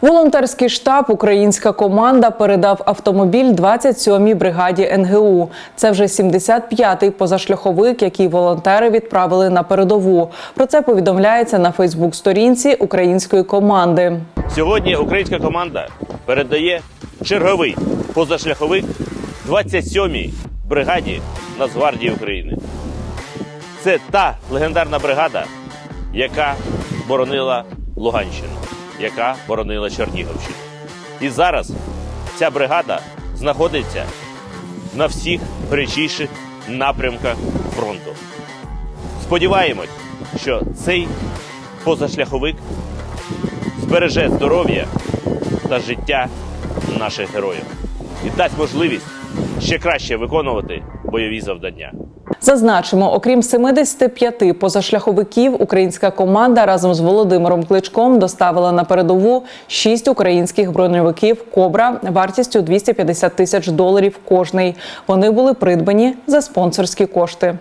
Волонтерський штаб Українська команда передав автомобіль 27-й бригаді НГУ. Це вже 75-й позашляховик, який волонтери відправили на передову. Про це повідомляється на Фейсбук-сторінці української команди. Сьогодні українська команда передає черговий позашляховик 27-й бригаді Нацгвардії України. Це та легендарна бригада, яка боронила Луганщину, яка боронила Чернігівщину. І зараз ця бригада знаходиться на всіх гарячіших напрямках фронту. Сподіваємось, що цей позашляховик збереже здоров'я та життя наших героїв і дасть можливість ще краще виконувати бойові завдання. Зазначимо, окрім 75 позашляховиків, українська команда разом з Володимиром Кличком доставила на передову 6 українських броньовиків Кобра вартістю 250 тисяч доларів кожний. Вони були придбані за спонсорські кошти.